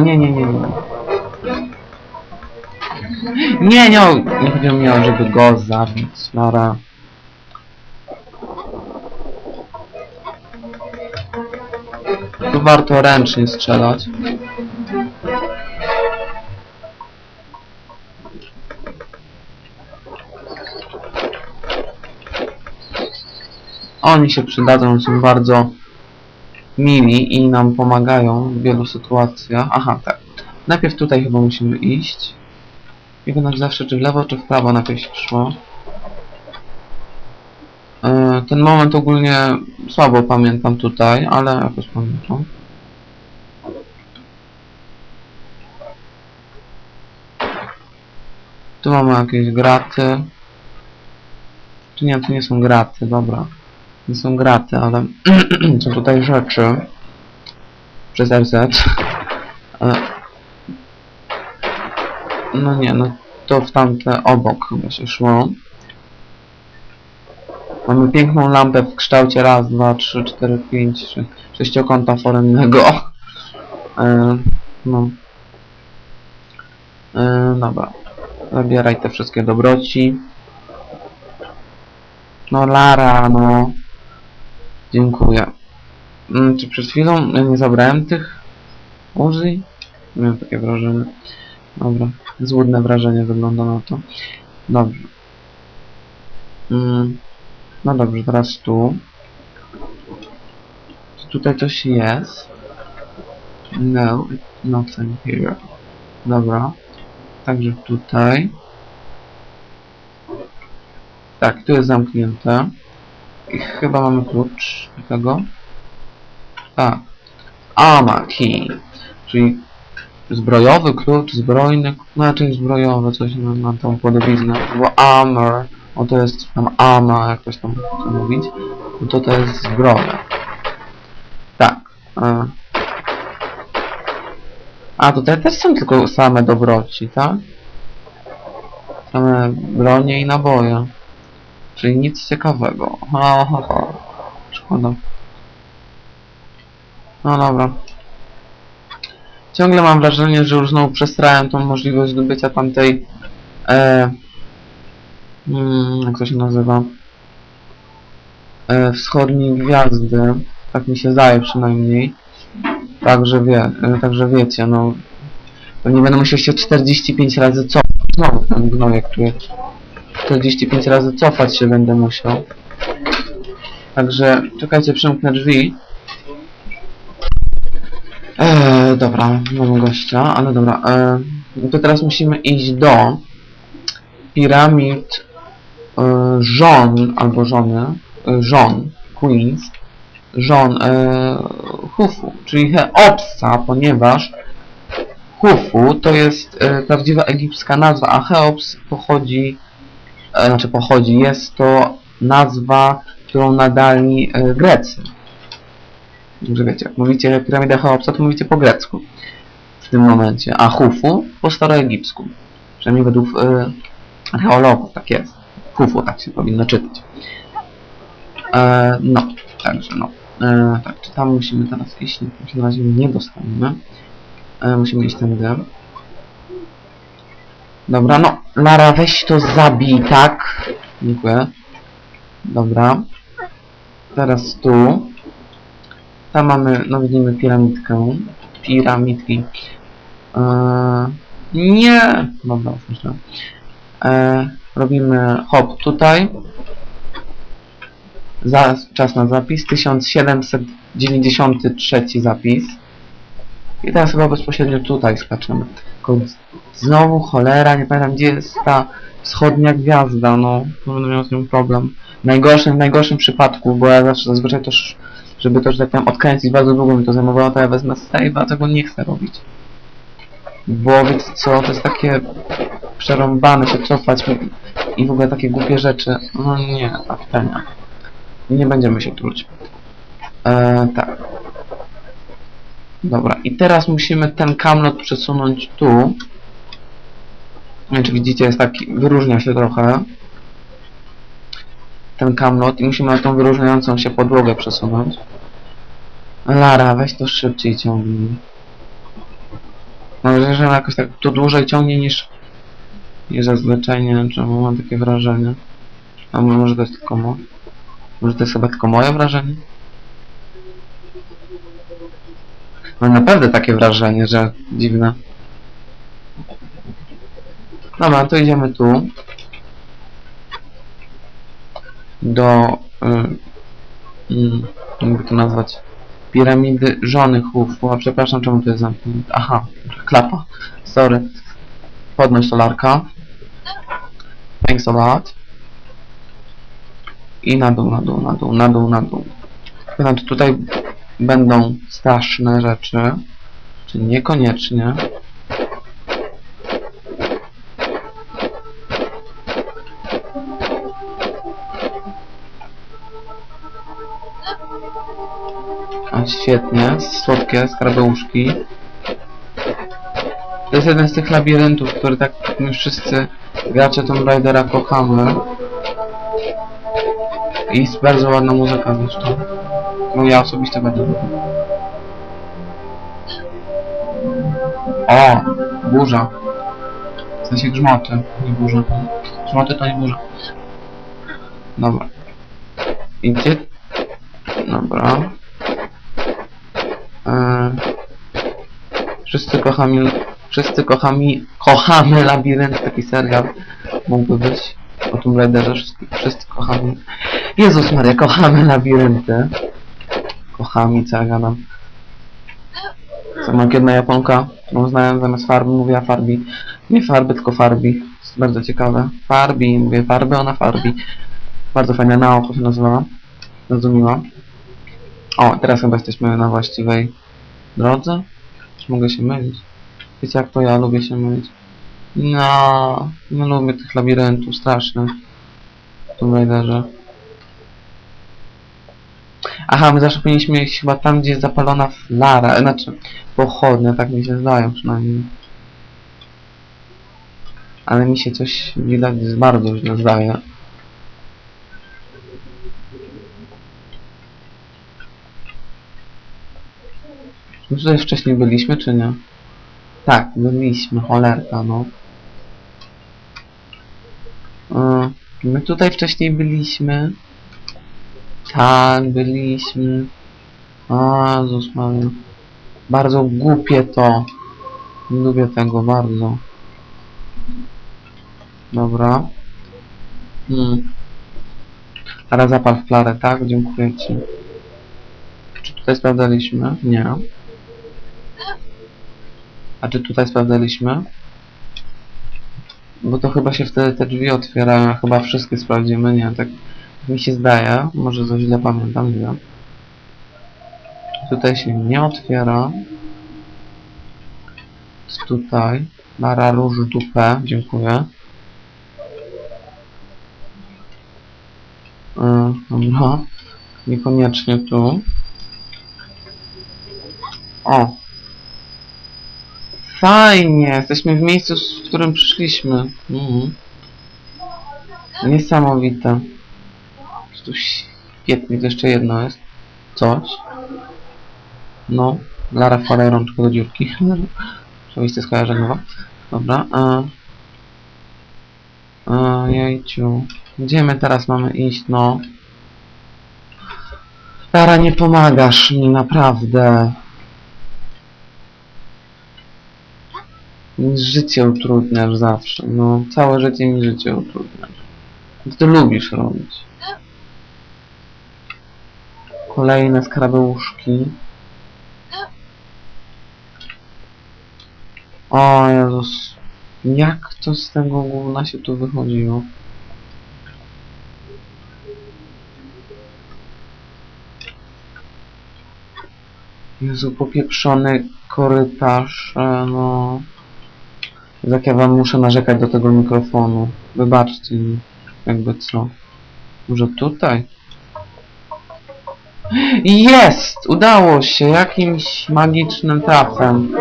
Nie, nie, nie, nie. Nie, nie, nie chodziło mi o, żeby go zabić, Lara. Tu warto ręcznie strzelać. Oni się przydadzą, są bardzo mili i nam pomagają w wielu sytuacjach. Aha, tak. Najpierw tutaj chyba musimy iść. I wygnać zawsze czy w lewo, czy w prawo najpierw się szło. E, Ten moment ogólnie słabo pamiętam tutaj, ale jakoś pamiętam. Tu mamy jakieś graty. Czy nie, to nie są graty, dobra. Nie są graty, ale są tutaj rzeczy. Przez RZ. E, No nie, no to w tamte obok chyba się szło. Mamy piękną lampę w kształcie raz, dwa, trzy, cztery, pięć, sze- sześciokąta foremnego. E, no. E, dobra. Zabieraj te wszystkie dobroci. No Lara, no. Dziękuję. Mm, czy przed chwilą ja nie zabrałem tych użyj? Miałem takie wrażenie. Dobra. Złudne wrażenie wygląda na to. Dobrze. Mm, no dobrze, teraz tu. Czy tutaj coś jest? No, nothing here. Dobra. Także tutaj. Tak, tu jest zamknięte. I chyba mamy klucz tego. Tak. Armor key. Czyli zbrojowy klucz, zbrojny, raczej zbrojowy, coś na, na tą podobiznę. Bo armor, o to jest tam armor, jak ktoś tam chce mówić. No to to jest zbroja. Tak. E. A tutaj też są tylko same dobroci, tak? Same bronie i naboje. Czyli nic ciekawego. Ha, ha, ha. Szkoda. No dobra. Ciągle mam wrażenie, że już znowu przestrałem tą możliwość zdobycia tamtej... E, mm, jak to się nazywa? E, wschodniej gwiazdy. Tak mi się zdaje przynajmniej. Także wie, e, także wiecie, no... To nie będę musiał się 45 razy cofać. Znowu ten gnojek, który 45 razy cofać się będę musiał. Także czekajcie, przymknę drzwi. Eee, dobra, mamy gościa, ale dobra. Eee, no to teraz musimy iść do piramid e, żon albo żony, e, żon, queens, żon e, Hufu, czyli Cheopsa, ponieważ Hufu to jest e, prawdziwa egipska nazwa, a Cheops pochodzi, znaczy pochodzi, jest to nazwa, którą nadali e, Grecy. Że wiecie, jak mówicie piramida Cheopsa, to mówicie po grecku w tym momencie, a Hufu po staroegipsku. Przynajmniej według e, archeologów tak jest. Hufu tak się powinno czytać. E, no, także no. E, tak, czy tam musimy teraz iść? Takim razie nie dostaniemy. E, musimy iść tędy. Dobra, no. Lara, weź to zabij, tak? Dziękuję. Dobra. Teraz tu. Tam mamy, no widzimy piramidkę. Piramidki. Eee, nie! Dobra, otwórzę. Eee, robimy hop tutaj. Za, czas na zapis. 1793 zapis. I teraz chyba bezpośrednio tutaj skaczemy. Znowu cholera, nie pamiętam gdzie jest ta wschodnia gwiazda, no. Będę miał z nią problem. W najgorszym, w najgorszym przypadku, bo ja zawsze zazwyczaj sz- żeby to, że tak powiem, odkręcić bardzo długo mi to zajmowało, to ja wezmę save, a tego nie chcę robić. Bo wiecie co, to jest takie przerąbane się cofać i w ogóle takie głupie rzeczy. No nie, tak, tenia. Nie będziemy się truć. Eee, tak. Dobra, i teraz musimy ten kamlot przesunąć tu. Nie czy widzicie, jest taki, wyróżnia się trochę. Ten kamlot i musimy na tą wyróżniającą się podłogę przesunąć. Lara, weź to szybciej ciągnij. Mam wrażenie, że jakoś tak to dłużej ciągnie niż, niż zazwyczaj, nie wiem czemu mam takie wrażenie. A może to jest tylko moje? Może to jest chyba tylko moje wrażenie? Mam naprawdę takie wrażenie, że dziwne. Dobra, to idziemy tu. Do... Y, y, jakby to nazwać? Piramidy żony Hufu. Przepraszam, czemu to jest zamknięte? Aha, klapa. Sorry. Podnoś solarka. Thanks a lot. I na dół, na dół, na dół, na dół, na dół. Tutaj będą straszne rzeczy. Czy niekoniecznie. A świetnie, słodkie skarbełuszki. To jest jeden z tych labiryntów, który tak my wszyscy gracze Tomb Raidera kochamy. I jest bardzo ładna muzyka zresztą. No ja osobiście będę lubił. O! Burza. W sensie grzmoty, nie burza. Grzmoty to nie burza. Dobra. I gdzie... Dobra. Eee, wszyscy kochamy... Wszyscy kochamy... Kochamy labirynt, taki serial mógłby być. O tym Raiderze wszyscy, wszyscy kochamy... Jezus Maria, kochamy labirynty. Kochamy, co ja gadam. Sama jedna Japonka, którą znałem zamiast farby, mówiła farbi. Nie farby, tylko farbi. bardzo ciekawe. Farbi, mówię farby, ona farbi. Bardzo fajna Naoko się nazywała. Bardzo miła. O, teraz chyba jesteśmy na właściwej drodze. Czy mogę się mylić? Wiecie jak to ja lubię się mylić? No, nie lubię tych labiryntów strasznych. W Tomb Raiderze. Aha, my zawsze powinniśmy iść chyba tam, gdzie jest zapalona flara, znaczy pochodnia, tak mi się zdają przynajmniej. Ale mi się coś widać bardzo źle zdaje. My tutaj wcześniej byliśmy, czy nie? Tak, byliśmy, cholerka, no. Yy, My tutaj wcześniej byliśmy. Tak, byliśmy. O, Jezus. Bardzo głupie to. Nie lubię tego bardzo. Dobra. Hmm. Teraz zapal flarę, tak? Dziękuję Ci. Czy tutaj sprawdzaliśmy? Nie. A czy tutaj sprawdzaliśmy? Bo to chyba się wtedy te drzwi otwierają, a chyba wszystkie sprawdzimy, nie, tak mi się zdaje, może za źle pamiętam, nie wiem. Tutaj się nie otwiera. Tutaj. Lara róż dupę, dziękuję. Yy, dobra. Niekoniecznie tu. O! Fajnie! Jesteśmy w miejscu, w którym przyszliśmy. Mhm. Niesamowite. Tu świetnie, to jeszcze jedno jest. Coś. No. Lara wkłada rączkę do dziurki. Oczywiste skojarzeniowa. Dobra. A... A, jajciu. Gdzie my teraz mamy iść, no? Lara, nie pomagasz mi, naprawdę. Życie utrudniasz zawsze, no. Całe życie mi życie utrudniasz. Ty lubisz robić. Kolejne skarabeuszki. O Jezus. Jak to z tego gówna się tu wychodziło? Jezu, popieprzony korytarz, e, no... Jak ja wam muszę narzekać do tego mikrofonu. Wybaczcie mi, jakby co. Może tutaj? Jest! Udało się! Jakimś magicznym trafem.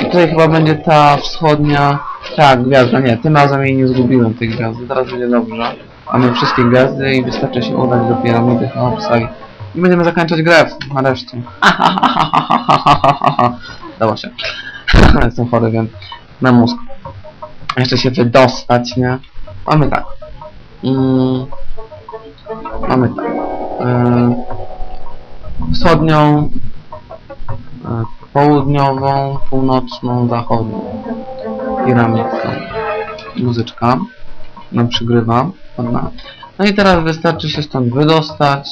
I tutaj chyba będzie ta wschodnia... Tak, gwiazda, nie, tym razem jej nie zgubiłem tej gwiazdy, teraz będzie dobrze. Mamy wszystkie gwiazdy i wystarczy się udać do piramidy Cheopsa i... I będziemy zakończać grę nareszcie. Dało się. Jestem chory, wiem. Na mózg. Jeszcze się wydostać, nie? Mamy tak. Mm, mamy tak. Yy, wschodnią, yy, południową, północną, zachodnią. Piramidką. Muzyczka. Nam przygrywa. Ładna. No i teraz wystarczy się stąd wydostać.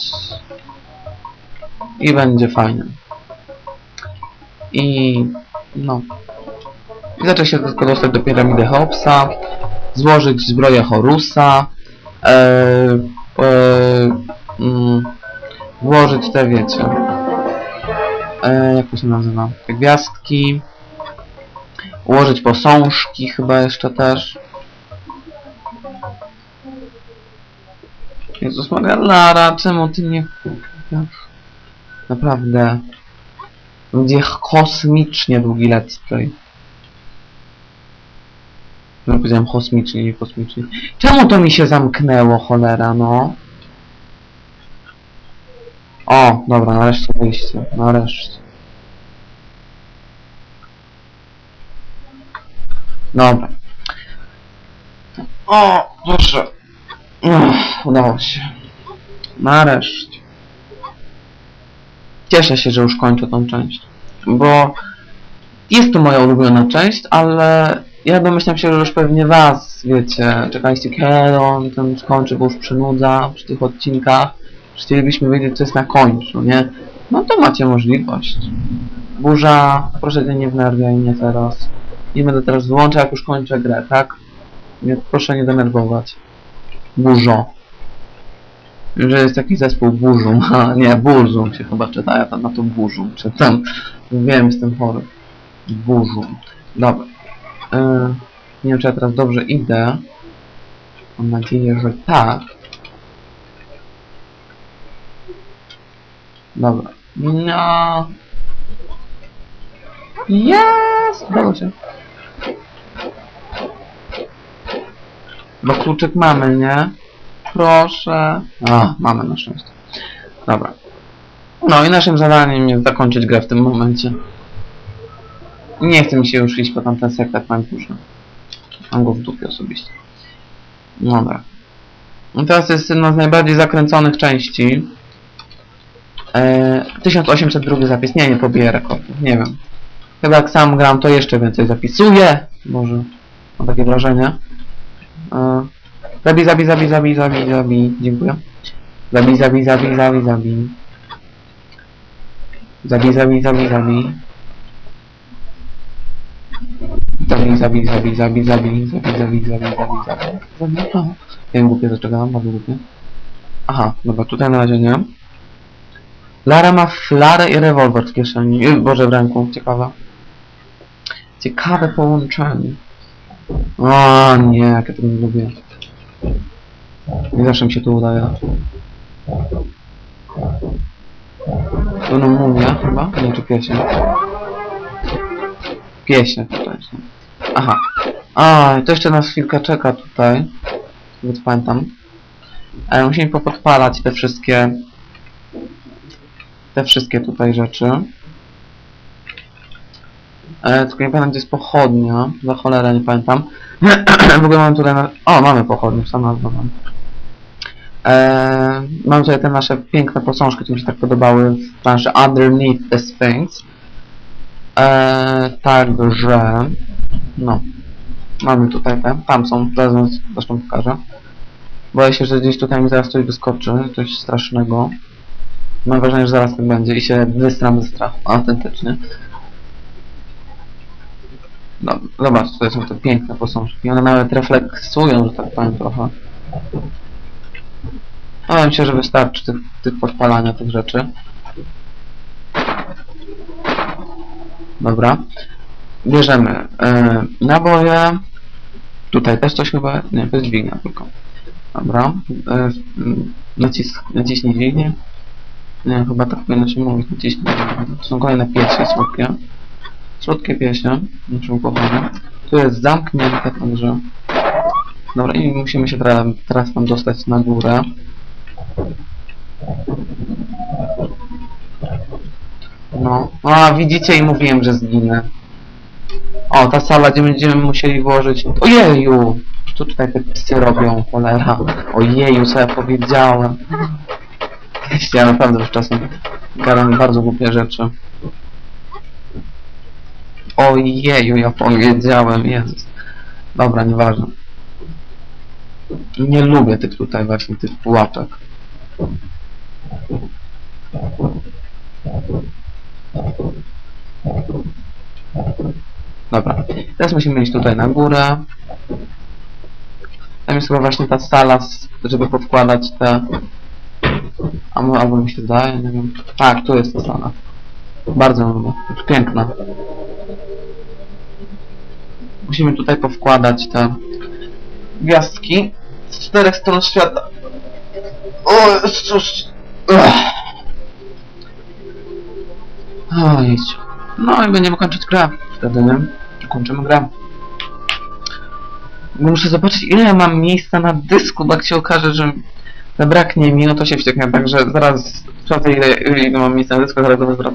I będzie fajnie. I no. I zacząć się tylko dostać do piramidy Cheopsa, złożyć zbroję Horusa, e, e, włożyć te wiecie, e, jak to się nazywa, te gwiazdki, ułożyć posążki chyba jeszcze też. Jezus Maria, Lara, czemu ty mnie... Naprawdę. Będzie kosmicznie długi let's play. No powiedziałem kosmicznie, nie kosmicznie. Czemu to mi się zamknęło, cholera, no? O, dobra, nareszcie wyjście. Nareszcie. Dobra. O, proszę. Uff, udało się. Nareszcie. Cieszę się, że już kończę tą część. Bo jest to moja ulubiona część, ale ja domyślam się, że już pewnie was, wiecie, czekaliście kiedy on ten skończy, bo już przynudza przy tych odcinkach. Chcielibyśmy wiedzieć, co jest na końcu, nie? No to macie możliwość. Burza, proszę cię nie wnerwiaj mnie teraz. Nie będę teraz wyłączał, jak już kończę grę, tak? Nie, proszę nie denerwować. Burzo. Że jest taki zespół Burzum, a nie, Burzum się chyba czyta, ja tam na to Burzum czytam. Wiem, jestem chory. Burzum. Dobra. Yy, nie wiem, czy ja teraz dobrze idę. Mam nadzieję, że tak. Dobra. No. Jest! Udało się. Bo kluczyk mamy, nie? Proszę. A, mamy na szczęście. Dobra. No i naszym zadaniem jest zakończyć grę w tym momencie. Nie chce mi się już iść po tamten sekret górze. Mam go w dupie osobiście. Dobra. I teraz jest jedna z najbardziej zakręconych części. Eee, 1802 zapis. Nie, nie rekordów. Nie wiem. Chyba jak sam gram, to jeszcze więcej zapisuję. Może. Mam takie wrażenie. Eee, zabij, zabij, zabij, zabij, zabij, zabij. Dziękuję. Zabij, zabij, zabij, zabij, zabij. Zabij, zabij, zabij, zabij. Zabij, zabij, zabij, zabij, zabij, zabij, zabij, zabij, zabij, zabij, zabij, o. Ja wiem głupie zaczekam, bardzo głupie. Aha, dobra, tutaj na razie nie. Lara ma flarę i rewolwer w kieszeni, y, boże w ręku, ciekawe. Ciekawe połączenie. O nie, jak ja tego nie lubię. Nie zawsze mi się to udaje. To no mówię chyba? Nie, czy piesie? Piesie tutaj są. Aha. A, to jeszcze nas chwilkę czeka tutaj. Co pamiętam. Ale musimy popodpalać te wszystkie... Te wszystkie tutaj rzeczy. E, tylko nie pamiętam gdzie jest pochodnia. Za cholerę nie pamiętam. w ogóle mamy tutaj... Na... O, mamy pochodnię, sam nazwę mam. E, mam tutaj te nasze piękne posążki, które mi się tak podobały w planszy Underneath the Sphinx. E, także... No. Mamy tutaj te. Tam są, zaraz zresztą pokażę. Boję się, że gdzieś tutaj mi zaraz coś wyskoczy, coś strasznego. Mam wrażenie, że zaraz tak będzie i się wystram ze strachu, autentycznie. No, zobacz, tutaj są te piękne posążki. One nawet refleksują, że tak powiem trochę. No, myślę, że wystarczy tych, tych podpalania tych rzeczy. Dobra. Bierzemy e, naboje. Tutaj też coś chyba... Nie, to jest dźwignia tylko. Dobra. Nacisk, naciśnij dźwignię. Nie, chyba tak powinno się mówić. Dźwignię. To są kolejne piesie słodkie. Słodkie piesie. Niczym kochane. Tu jest zamknięte, także... Dobra, i musimy się teraz, teraz tam dostać na górę. No. A, widzicie i mówiłem, że zginę. O, ta sala, gdzie będziemy musieli włożyć... Ojeju! Co tutaj te psy robią, cholera? Ojeju, co ja powiedziałem? Ja naprawdę czasem gadam bardzo głupie rzeczy. Ojeju, ja powiedziałem, Jezus. Dobra, nieważne. Nie lubię tych tutaj właśnie, tych pułapek. Dobra, teraz musimy iść tutaj na górę. Tam jest chyba właśnie ta sala, żeby podkładać te... Albo, albo mi się wydaje, nie wiem. Tak, tu jest ta sala. Bardzo lubię. Piękna. Musimy tutaj powkładać te gwiazdki z czterech stron świata. O, cóż. O, jedź. No i będziemy kończyć grę. Wtedy, nie? Kończymy grę. Muszę zobaczyć, ile mam miejsca na dysku, bo jak się okaże, że zabraknie mi, no to się wścieknę. Także zaraz sprawdzę, ile, ile mam miejsca na dysku, zaraz do was.